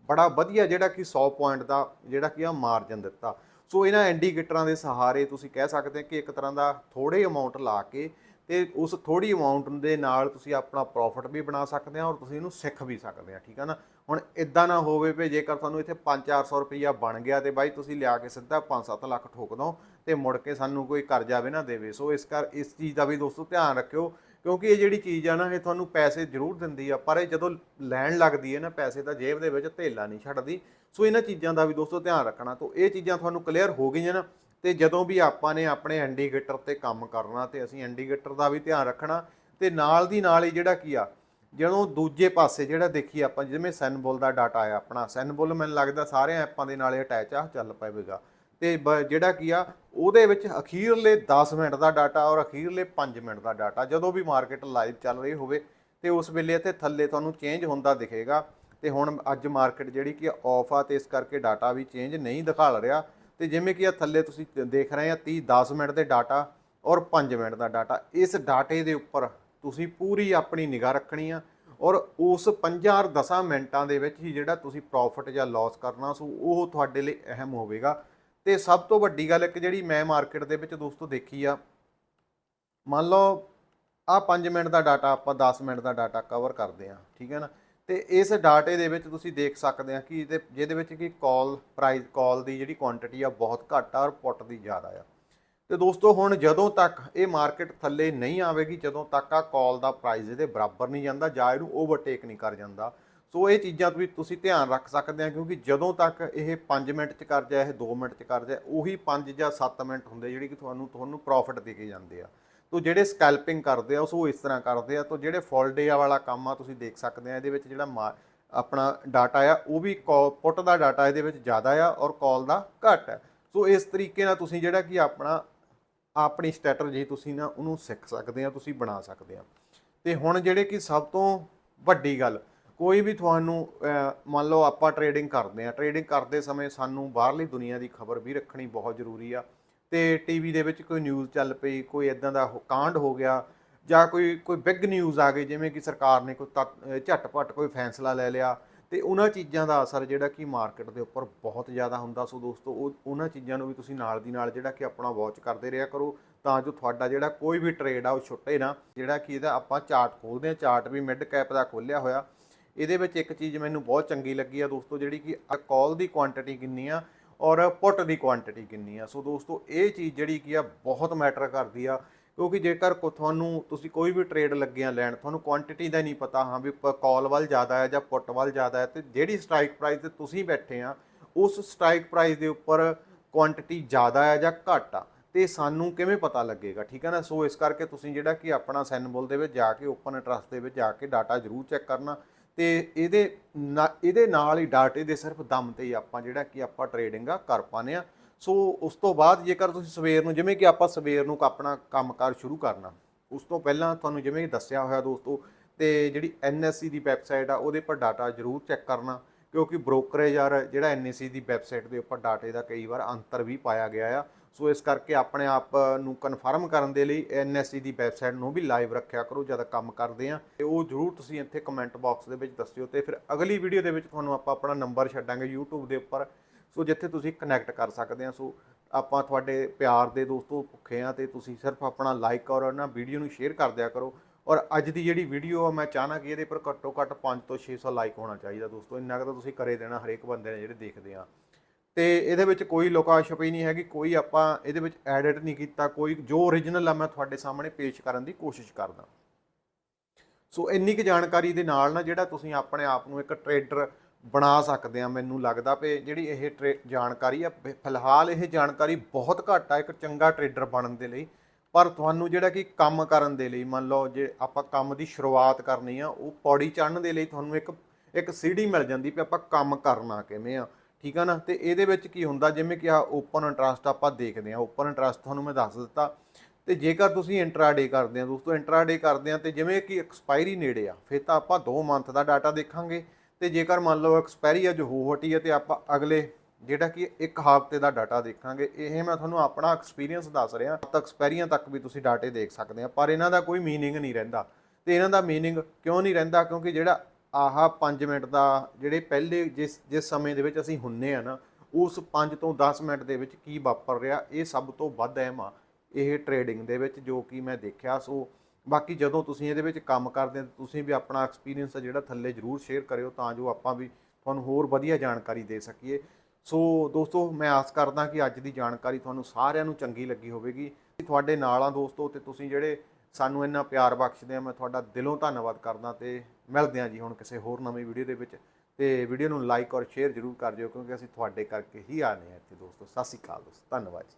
ਬੜਾ ਵਧੀਆ ਜਿਹੜਾ ਕਿ 100 ਪੁਆਇੰਟ ਦਾ ਜਿਹੜਾ ਕਿ ਆ ਮਾਰਜਨ ਦਿੱਤਾ। ਸੋ ਇਹਨਾਂ ਇੰਡੀਕੇਟਰਾਂ ਦੇ ਸਹਾਰੇ ਤੁਸੀਂ ਕਹਿ ਸਕਦੇ ਕਿ ਇੱਕ ਤਰ੍ਹਾਂ ਦਾ ਥੋੜੇ ਅਮਾਉਂਟ ਲਾ ਕੇ ਤੇ ਉਸ ਥੋੜੀ ਅਮਾਉਂਟ ਦੇ ਨਾਲ ਤੁਸੀਂ ਆਪਣਾ ਪ੍ਰੋਫਿਟ ਵੀ ਬਣਾ ਸਕਦੇ ਆ ਔਰ ਤੁਸੀਂ ਇਹਨੂੰ ਸਿੱਖ ਵੀ ਸਕਦੇ ਆ ਠੀਕ ਆ ਨਾ? ਹੁਣ ਇਦਾਂ ਨਾ ਹੋਵੇ ਵੀ ਜੇਕਰ ਤੁਹਾਨੂੰ ਇੱਥੇ 5-400 ਰੁਪਈਆ ਬਣ ਗਿਆ ਤੇ ਬਾਈ ਤੁਸੀਂ ਲਿਆ ਕੇ ਸਿੱਧਾ 5-7 ਲੱਖ ਠੋਕ ਦੋ ਤੇ ਮੁੜ ਕੇ ਸਾਨੂੰ ਕੋਈ ਕਰਜ਼ਾ ਵੀ ਨਾ ਦੇਵੇ। ਸੋ ਇਸ ਕਰ, ਇਸ ਚੀਜ਼ ਦਾ ਵੀ ਦੋਸਤੋ ਧਿਆਨ ਰੱਖਿਓ ਕਿਉਂਕਿ ਇਹ ਜਿਹੜੀ ਚੀਜ਼ ਆ ਨਾ, ਇਹ ਤੁਹਾਨੂੰ ਪੈਸੇ ਜ਼ਰੂਰ ਦਿੰਦੀ ਆ, ਪਰ ਇਹ ਜਦੋਂ ਲੈਣ ਲੱਗਦੀ ਹੈ ਨਾ, ਪੈਸੇ ਤਾਂ ਜੇਬ ਦੇ ਵਿੱਚ ਧੇਲਾ ਨਹੀਂ ਛੱਡਦੀ। ਸੋ ਇਹਨਾਂ ਚੀਜ਼ਾਂ ਦਾ ਵੀ ਦੋਸਤੋ ਧਿਆਨ ਰੱਖਣਾ। ਤੋਂ ਇਹ ਚੀਜ਼ਾਂ ਤੁਹਾਨੂੰ ਕਲੀਅਰ ਹੋ ਗਈਆਂ ਨਾ ਤੇ ਜਦੋਂ ਵੀ ਆਪਾਂ ਨੇ ਆਪਣੇ ਇੰਡੀਕੇਟਰ ਤੇ ਕੰਮ ਕਰਨਾ ਤੇ ਅਸੀਂ ਇੰਡੀਕੇਟਰ ਦਾ ਵੀ ਧਿਆਨ ਰੱਖਣਾ ਤੇ ਨਾਲ ਦੀ ਨਾਲ ਹੀ ਜਿਹੜਾ ਕੀ ਆ, ਜਦੋਂ ਦੂਜੇ ਪਾਸੇ ਜਿਹੜਾ ਦੇਖੀ ਆਪਾਂ, ਜਿਵੇਂ ਸੈਨਬੁਲ ਦਾ ਡਾਟਾ ਆ ਆਪਣਾ, ਸੈਨਬੁਲ ਮੈਨੂੰ ਲੱਗਦਾ ਸਾਰੇ ਐਪਾਂ ਦੇ ਨਾਲ ਅਟੈਚ ਆ, ਚੱਲ ਪਵੇਗਾ। ਤੇ ਬ- ਜਿਹੜਾ ਕੀ ਆ, ਉਹਦੇ ਵਿੱਚ ਅਖੀਰਲੇ 10 ਮਿੰਟ ਦਾ ਡਾਟਾ ਔਰ ਅਖੀਰਲੇ 5 ਮਿੰਟ ਦਾ ਡਾਟਾ, ਜਦੋਂ ਵੀ ਮਾਰਕੀਟ ਲਾਈਵ ਚੱਲ ਰਹੀ ਹੋਵੇ ਤੇ ਉਸ ਵੇਲੇ ਇੱਥੇ ਥੱਲੇ ਤੁਹਾਨੂੰ ਚੇਂਜ ਹੁੰਦਾ ਦਿਖੇਗਾ। ਤੇ ਹੁਣ ਅੱਜ ਮਾਰਕੀਟ ਜਿਹੜੀ ਕਿ ਆਫ ਆ ਤੇ ਇਸ ਕਰਕੇ ਡਾਟਾ ਵੀ ਚੇਂਜ ਨਹੀਂ ਦਿਖਾ ਰਿਹਾ। ਤੇ ਜਿਵੇਂ ਕਿ ਆ ਥੱਲੇ ਤੁਸੀਂ ਦੇਖ ਰਹੇ ਆ 30 10 ਮਿੰਟ ਦੇ ਡਾਟਾ ਔਰ 5 ਮਿੰਟ ਦਾ ਡਾਟਾ। ਇਸ ਡਾਟੇ ਦੇ ਉੱਪਰ ਤੁਸੀਂ ਪੂਰੀ ਆਪਣੀ ਨਿਗਾਹ ਰੱਖਣੀ ਆ ਔਰ ਉਸ 5 ਔਰ 10 ਮਿੰਟਾਂ ਦੇ ਵਿੱਚ ਹੀ ਜਿਹੜਾ ਤੁਸੀਂ ਪ੍ਰੋਫਿਟ ਜਾਂ ਲਾਸ ਕਰਨਾ ਸੋ ਉਹ ਤੁਹਾਡੇ ਲਈ ਅਹਿਮ ਹੋਵੇਗਾ। ਤੇ ਸਭ ਤੋਂ ਵੱਡੀ ਗੱਲ ਇੱਕ ਜਿਹੜੀ ਮੈਂ ਮਾਰਕੀਟ ਦੇ ਵਿੱਚ ਦੋਸਤੋ ਦੇਖੀ ਆ, ਮੰਨ ਲਓ ਆ 5 ਮਿੰਟ ਦਾ ਡਾਟਾ ਆਪਾਂ 10 ਮਿੰਟ ਦਾ ਡਾਟਾ ਕਵਰ ਕਰਦੇ ਆ, ਠੀਕ ਹੈ ਨਾ? ਤੇ ਇਸ ਡਾਟੇ ਦੇ ਵਿੱਚ ਤੁਸੀਂ ਦੇਖ ਸਕਦੇ ਆ ਕਿ ਇਹਦੇ ਜਿਹਦੇ ਵਿੱਚ ਕਿ ਕਾਲ ਪ੍ਰਾਈਸ ਕਾਲ ਦੀ ਜਿਹੜੀ ਕੁਆਂਟੀਟੀ ਆ ਬਹੁਤ ਘੱਟ ਆ ਔਰ ਪੁੱਟ ਦੀ ਜ਼ਿਆਦਾ ਆ। ਤੇ ਦੋਸਤੋ, ਹੁਣ ਜਦੋਂ ਤੱਕ ਇਹ ਮਾਰਕੀਟ ਥੱਲੇ ਨਹੀਂ ਆਵੇਗੀ, ਜਦੋਂ ਤੱਕ ਆ ਕਾਲ ਦਾ ਪ੍ਰਾਈਸ ਇਹਦੇ ਬਰਾਬਰ ਨਹੀਂ ਜਾਂਦਾ ਜਾਂ ਇਹਨੂੰ ਓਵਰਟੇਕ ਨਹੀਂ ਕਰ ਜਾਂਦਾ, ਸੋ ਇਹ ਚੀਜ਼ਾਂ ਵੀ ਤੁਸੀਂ ਧਿਆਨ ਰੱਖ ਸਕਦੇ ਆ ਕਿਉਂਕਿ ਜਦੋਂ ਤੱਕ ਇਹ 5 ਮਿੰਟ ਚ ਕਰ ਜਾਏ, ਇਹ 2 ਮਿੰਟ ਚ ਕਰ ਜਾਏ, ਉਹੀ 5 ਜਾਂ 7 ਮਿੰਟ ਹੁੰਦੇ ਜਿਹੜੀ ਕਿ ਤੁਹਾਨੂੰ ਤੁਹਾਨੂੰ ਪ੍ਰੋਫਿਟ ਦੇ ਕੇ ਜਾਂਦੇ ਆ। ਤੋ ਜਿਹੜੇ ਸਕੈਲਪਿੰਗ ਕਰਦੇ ਆ ਉਹ ਇਸ ਤਰ੍ਹਾਂ ਕਰਦੇ ਆ, ਤੋ ਜਿਹੜੇ ਫੋਲਡੇਆ ਵਾਲਾ ਕੰਮ ਆ, ਤੁਸੀਂ ਦੇਖ ਸਕਦੇ ਆ, ਇਹਦੇ ਵਿੱਚ ਜਿਹੜਾ ਮਾ- ਆਪਣਾ ਡਾਟਾ ਆ, ਉਹ ਵੀ ਪੁੱਟ ਦਾ ਡਾਟਾ ਇਹਦੇ ਵਿੱਚ ਜ਼ਿਆਦਾ ਆ ਔਰ ਕਾਲ ਦਾ ਘੱਟ ਹੈ ਸੋ ਇਸ ਤਰੀਕੇ ਨਾਲ ਤੁਸੀਂ ਜਿਹੜਾ ਕਿ ਆਪਣਾ, ਆਪਣੀ ਸਟ੍ਰੈਟਜੀ ਤੁਸੀਂ ਨਾ ਉਹਨੂੰ ਸਿੱਖ ਸਕਦੇ ਆ, ਤੁਸੀਂ ਬਣਾ ਸਕਦੇ ਆ। ਤੇ ਹੁਣ ਜਿਹੜੇ ਕਿ ਸਭ ਤੋਂ ਵੱਡੀ ਗੱਲ, ਕੋਈ ਵੀ ਤੁਹਾਨੂੰ ਮੰਨ ਲਓ ਆਪਾਂ ਟਰੇਡਿੰਗ ਕਰਦੇ ਆ ਟਰੇਡਿੰਗ ਕਰਦੇ ਸਮੇਂ ਸਾਨੂੰ ਬਾਹਰਲੀ ਦੁਨੀਆ ਦੀ ਖਬਰ ਵੀ ਰੱਖਣੀ ਬਹੁਤ ਜ਼ਰੂਰੀ ਆ। ਤੇ ਟੀਵੀ ਦੇ ਵਿੱਚ ਕੋਈ ਨਿਊਜ਼ ਚੱਲ ਪਈ ਕੋਈ ਇਦਾਂ ਦਾ ਕਾਂਡ ਹੋ ਗਿਆ ਜਾਂ ਕੋਈ ਕੋਈ ਬਿਗ ਨਿਊਜ਼ ਆ ਗਈ ਜਿਵੇਂ ਕਿ ਸਰਕਾਰ ਨੇ ਕੋਈ ਤੱਤ- ਅਹ, ਝਟਪਟ ਕੋਈ ਫੈਸਲਾ ਲੈ ਲਿਆ ਤੇ ਉਹਨਾਂ ਚੀਜ਼ਾਂ ਦਾ ਅਸਰ ਜਿਹੜਾ ਕਿ ਮਾਰਕੀਟ ਦੇ ਉੱਪਰ ਬਹੁਤ ਜ਼ਿਆਦਾ ਹੁੰਦਾ। ਸੋ ਦੋਸਤੋ ਉਹ ਉਹਨਾਂ ਚੀਜ਼ਾਂ ਨੂੰ ਵੀ ਤੁਸੀਂ ਨਾਲ ਦੀ ਨਾਲ ਜਿਹੜਾ ਕਿ ਆਪਣਾ ਵਾਚ ਕਰਦੇ ਰਿਹਾ ਕਰੋ ਤਾਂ ਜੋ ਤੁਹਾਡਾ ਜਿਹੜਾ ਕੋਈ ਵੀ ਟਰੇਡ ਆ ਉਹ ਛੁੱਟੇ ਨਾ। ਜਿਹੜਾ ਕਿ ਇਹਦਾ ਆਪਾਂ ਚਾਰਟ ਖੋਲਦੇ ਆ ਚਾਰਟ ਵੀ ਮਿਡ ਕੈਪ ਦਾ ਖੋਲਿਆ ਹੋਇਆ। ਇਹਦੇ ਵਿੱਚ ਇੱਕ ਚੀਜ਼ ਮੈਨੂੰ ਬਹੁਤ ਚੰਗੀ ਲੱਗੀ ਆ ਦੋਸਤੋ ਜਿਹੜੀ ਕਿ ਕਾਲ ਦੀ ਕੁਆਂਟੀਟੀ ਕਿੰਨੀ ਆ ਔਰ ਪੁੱਟ ਦੀ ਕੁਆਂਟੀਟੀ ਕਿੰਨੀ ਆ। ਸੋ ਦੋਸਤੋ, ਇਹ ਚੀਜ਼ ਜਿਹੜੀ ਕੀ ਆ, ਬਹੁਤ ਮੈਟਰ ਕਰਦੀ ਆ, ਕਿਉਂਕਿ ਜੇਕਰ ਕੋ, ਤੁਹਾਨੂੰ, ਤੁਸੀਂ ਕੋਈ ਵੀ ਟ੍ਰੇਡ ਲੱਗਿਆ ਲੈਣ, ਤੁਹਾਨੂੰ ਕੁਆਂਟੀਟੀ ਦਾ ਨਹੀਂ ਪਤਾ, ਹਾਂ ਵੀ ਕਾਲ ਵੱਲ ਜ਼ਿਆਦਾ ਹੈ ਜਾਂ ਪੁੱਟ ਵੱਲ ਜ਼ਿਆਦਾ ਹੈ, ਤੇ ਜਿਹੜੀ ਸਟ੍ਰਾਈਕ ਪ੍ਰਾਈਸ ਤੇ ਤੁਸੀਂ ਬੈਠੇ ਆ, ਉਸ ਸਟ੍ਰਾਈਕ ਪ੍ਰਾਈਸ ਦੇ ਉੱਪਰ ਕੁਆਂਟੀਟੀ ਜ਼ਿਆਦਾ ਹੈ ਜਾਂ ਘੱਟ ਆ, ਤੇ ਸਾਨੂੰ ਕਿਵੇਂ ਪਤਾ ਲੱਗੇਗਾ, ਠੀਕ ਹੈ ਨਾ? ਸੋ ਇਸ ਕਰਕੇ ਤੁਸੀਂ ਜਿਹੜਾ ਕਿ ਆਪਣਾ ਸੈਨਬੋਲ ਦੇ ਵਿੱਚ ਜਾ ਕੇ ਓਪਨ ਇੰਟਰਸਟ ਦੇ ਵਿੱਚ ਜਾ ਕੇ ਡਾਟਾ ਜ਼ਰੂਰ ਚੈੱਕ ਕਰਨਾ ਤੇ ਇਹਦੇ ਨਾ- ਇਹਦੇ ਨਾਲ ਹੀ ਡਾਟੇ ਦੇ ਸਿਰਫ ਦਮ ਤੇ ਹੀ ਆਪਾਂ ਜਿਹੜਾ ਕਿ ਆਪਾਂ ਟਰੇਡਿੰਗ ਆ ਕਰ ਪਾਉਂਦੇ ਆ। ਸੋ ਉਸ ਤੋਂ ਬਾਅਦ ਜੇਕਰ ਤੁਸੀਂ ਸਵੇਰ ਨੂੰ, ਜਿਵੇਂ ਕਿ ਆਪਾਂ ਸਵੇਰ ਨੂੰ ਆਪਣਾ ਕੰਮਕਾਰ ਸ਼ੁਰੂ ਕਰਨਾ, ਉਸ ਤੋਂ ਪਹਿਲਾਂ ਤੁਹਾਨੂੰ ਜਿਵੇਂ ਕਿ ਦੱਸਿਆ ਹੋਇਆ ਦੋਸਤੋ, ਤੇ ਜਿਹੜੀ ਐਨਐਸਸੀ ਦੀ ਵੈਬਸਾਈਟ ਆ, ਉਹਦੇ ਪਰ ਡਾਟਾ ਜ਼ਰੂਰ ਚੈੱਕ ਕਰਨਾ, ਕਿਉਂਕਿ ਬ੍ਰੋਕਰੇਜ ਯਾਰ ਜਿਹੜਾ ਐਨਐਸਸੀ ਦੀ ਵੈਬਸਾਈਟ ਦੇ ਉੱਪਰ ਡਾਟੇ ਦਾ ਕਈ ਵਾਰ ਅੰਤਰ ਵੀ ਪਾਇਆ ਗਿਆ ਆ। ਸੋ ਇਸ ਕਰਕੇ ਆਪਣੇ ਆਪ ਨੂੰ ਕਨਫਰਮ ਕਰਨ ਦੇ ਲਈ ਐਨਐਸਸੀ ਦੀ ਵੈਬਸਾਈਟ ਨੂੰ ਵੀ ਲਾਈਵ ਰੱਖਿਆ ਕਰੋ, ਜਦ ਕੰਮ ਕਰਦੇ ਆ ਤੇ ਉਹ ਜਰੂਰ ਤੁਸੀਂ ਇੱਥੇ ਕਮੈਂਟ ਬਾਕਸ ਦੇ ਵਿੱਚ ਦੱਸਿਓ ਤੇ ਫਿਰ ਅਗਲੀ ਵੀਡੀਓ ਦੇ ਵਿੱਚ ਤੁਹਾਨੂੰ ਆਪਾਂ ਆਪਣਾ ਨੰਬਰ ਛੱਡਾਂਗੇ YouTube ਦੇ ਉੱਪਰ। ਸੋ ਜਿੱਥੇ ਤੁਸੀਂ ਕਨੈਕਟ ਕਰ ਸਕਦੇ ਆ ਸੋ ਆਪਾਂ ਤੁਹਾਡੇ ਪਿਆਰ ਦੇ ਦੋਸਤੋ ਭੁੱਖੇ ਆ ਤੇ ਤੁਸੀਂ ਸਿਰਫ ਆਪਣਾ ਲਾਈਕ ਔਰ ਨਾ ਵੀਡੀਓ ਨੂੰ ਸ਼ੇਅਰ ਕਰ ਦਿਆ ਕਰੋ। ਔਰ ਅੱਜ ਦੀ ਜਿਹੜੀ ਵੀਡੀਓ ਆ, ਮੈਂ ਚਾਹਨਾ ਕਿ ਇਹਦੇ ਪਰ ਘੱਟੋ ਘੱਟ 5 ਤੋਂ 600 ਲਾਈਕ ਹੋਣਾ ਚਾਹੀਦਾ ਦੋਸਤੋ। ਇੰਨਾ ਕੁ ਤਾਂ ਤੁਸੀਂ ਕਰੇ ਦੇਣਾ ਹਰੇਕ ਬੰਦੇ ਨੇ ਜਿਹੜੇ ਦੇਖਦੇ ਆ। ਤੇ ਇਹਦੇ ਵਿੱਚ ਕੋਈ ਲੋਕਾ ਛਪੀ ਨਹੀਂ ਹੈਗੀ, ਕੋਈ ਆਪਾਂ ਇਹਦੇ ਵਿੱਚ ਐਡਿਟ ਨਹੀਂ ਕੀਤਾ, ਕੋਈ ਜੋ ਓਰੀਜਨਲ ਆ ਮੈਂ ਤੁਹਾਡੇ ਸਾਹਮਣੇ ਪੇਸ਼ ਕਰਨ ਦੀ ਕੋਸ਼ਿਸ਼ ਕਰਦਾ। ਸੋ ਇੰਨੀ ਕੁ ਜਾਣਕਾਰੀ ਦੇ ਨਾਲ ਨਾ ਜਿਹੜਾ ਤੁਸੀਂ ਆਪਣੇ ਆਪ ਨੂੰ ਇੱਕ ਟਰੇਡਰ ਬਣਾ ਸਕਦੇ ਆ, ਮੈਨੂੰ ਲੱਗਦਾ ਵੀ ਜਿਹੜੀ ਇਹ ਟਰੇ- ਜਾਣਕਾਰੀ ਆ ਫਿਲਹਾਲ ਇਹ ਜਾਣਕਾਰੀ ਬਹੁਤ ਘੱਟ ਆ ਇੱਕ ਚੰਗਾ ਟਰੇਡਰ ਬਣਨ ਦੇ ਲਈ। ਪਰ ਤੁਹਾਨੂੰ ਜਿਹੜਾ ਕਿ ਕੰਮ ਕਰਨ ਦੇ ਲਈ, ਮੰਨ ਲਓ ਜੇ ਆਪਾਂ ਕੰਮ ਦੀ ਸ਼ੁਰੂਆਤ ਕਰਨੀ ਆ, ਉਹ ਪੌੜੀ ਚੜ੍ਹਨ ਦੇ ਲਈ ਤੁਹਾਨੂੰ ਇੱਕ ਇੱਕ ਸੀੜੀ ਮਿਲ ਜਾਂਦੀ ਵੀ ਆਪਾਂ ਕੰਮ ਕਰਨਾ ਕਿਵੇਂ ਆ। ਠੀਕ ਆ ਨਾ? ਤੇ ਇਹਦੇ ਵਿੱਚ ਕੀ ਹੁੰਦਾ? ਜਿਵੇਂ ਕਿ ਆ ਓਪਨ ਇੰਟਰਸਟ ਆਪਾਂ ਦੇਖਦੇ ਆ ਓਪਨ ਇੰਟਰਸਟ ਤੁਹਾਨੂੰ ਮੈਂ ਦੱਸ ਦਿੱਤਾ। ਤੇ ਜੇਕਰ ਤੁਸੀਂ ਇੰਟਰਾਡੇ ਕਰਦੇ ਆ ਦੋਸਤੋ ਇੰਟਰਾਡੇ ਕਰਦੇ ਆ ਤੇ ਜਿਵੇਂ ਕਿ ਐਕਸਪਾਇਰੀ ਨੇੜੇ ਆ, ਫਿਰ ਤਾਂ ਆਪਾਂ 2 ਮੰਥ ਦਾ ਡਾਟਾ ਦੇਖਾਂਗੇ। ਤੇ ਜੇਕਰ ਮੰਨ ਲਓ ਐਕਸਪਾਇਰੀ ਅੱਜ ਹੋ ਹਟੀ ਹੈ ਤੇ ਆਪਾਂ ਅਗਲੇ ਜਿਹੜਾ ਕਿ ਇੱਕ ਹਫ਼ਤੇ ਦਾ ਡਾਟਾ ਦੇਖਾਂਗੇ, ਇਹ ਮੈਂ ਤੁਹਾਨੂੰ ਆਪਣਾ ਐਕਸਪੀਰੀਅੰਸ ਦੱਸ ਰਿਹਾ। ਤੱਕ ਐਕਸਪਾਇਰੀਆਂ ਤੱਕ ਵੀ ਤੁਸੀਂ ਡਾਟੇ ਦੇਖ ਸਕਦੇ ਆ ਪਰ ਇਹਨਾਂ ਦਾ ਕੋਈ ਮੀਨਿੰਗ ਨਹੀਂ ਰਹਿੰਦਾ। ਤੇ ਇਹਨਾਂ ਦਾ ਮੀਨਿੰਗ ਕਿਉਂ ਨਹੀਂ ਰਹਿੰਦਾ? ਕਿਉਂਕਿ ਜਿਹੜਾ ਆਹ 5 ਮਿੰਟ ਦਾ ਜਿਹੜੇ ਪਹਿਲੇ ਜਿਸ ਜਿਸ ਸਮੇਂ ਦੇ ਵਿੱਚ ਅਸੀਂ ਹੁੰਨੇ ਆ ਨਾ, ਉਸ 5 ਤੋਂ 10 ਮਿੰਟ ਦੇ ਵਿੱਚ ਕੀ ਵਾਪਰ ਰਿਹਾ, ਇਹ ਸਭ ਤੋਂ ਵੱਧ ਅਹਿਮ ਆ, ਇਹ ਟਰੇਡਿੰਗ ਦੇ ਵਿੱਚ ਜੋ ਕਿ ਮੈਂ ਦੇਖਿਆ, ਸੋ ਬਾਕੀ ਜਦੋਂ ਤੁਸੀਂ ਇਹਦੇ ਵਿੱਚ ਕੰਮ ਕਰਦੇ ਤੁਸੀਂ ਵੀ ਆਪਣਾ ਐਕਸਪੀਰੀਅੰਸ ਜਿਹੜਾ ਥੱਲੇ ਜਰੂਰ ਸ਼ੇਅਰ ਕਰਿਓ, ਤਾਂ ਜੋ ਆਪਾਂ ਵੀ ਤੁਹਾਨੂੰ ਹੋਰ ਵਧੀਆ ਜਾਣਕਾਰੀ ਦੇ ਸਕੀਏ। ਸੋ ਦੋਸਤੋ, ਮੈਂ ਆਸ ਕਰਦਾ ਕਿ ਅੱਜ ਦੀ ਜਾਣਕਾਰੀ ਤੁਹਾਨੂੰ ਸਾਰਿਆਂ ਨੂੰ ਚੰਗੀ ਲੱਗੀ ਹੋਵੇਗੀ। ਤੁਹਾਡੇ ਨਾਲ ਆ ਦੋਸਤੋ, ਤੇ ਤੁਸੀਂ ਜਿਹੜੇ ਸਾਨੂੰ ਇੰਨਾ ਪਿਆਰ ਬਖਸ਼ਦੇ ਆ, ਮੈਂ ਤੁਹਾਡਾ ਦਿਲੋਂ ਧੰਨਵਾਦ ਕਰਦਾ ਤੇ ਮਿਲਦੇ ਹਾਂ ਜੀ ਹੁਣ ਕਿਸੇ ਹੋਰ ਨਵੀਂ ਵੀਡੀਓ ਦੇ ਵਿੱਚ। ਤੇ ਵੀਡੀਓ ਨੂੰ ਲਾਈਕ ਔਰ ਸ਼ੇਅਰ ਜਰੂਰ ਕਰ ਦਿਓ ਕਿਉਂਕਿ ਅਸੀਂ ਤੁਹਾਡੇ ਕਰਕੇ ਹੀ ਆਨੇ ਆ ਇੱਥੇ ਦੋਸਤੋ। ਸਤਿ ਸ਼੍ਰੀ ਅਕਾਲ ਦੋਸਤ। ਧੰਨਵਾਦ ਜੀ।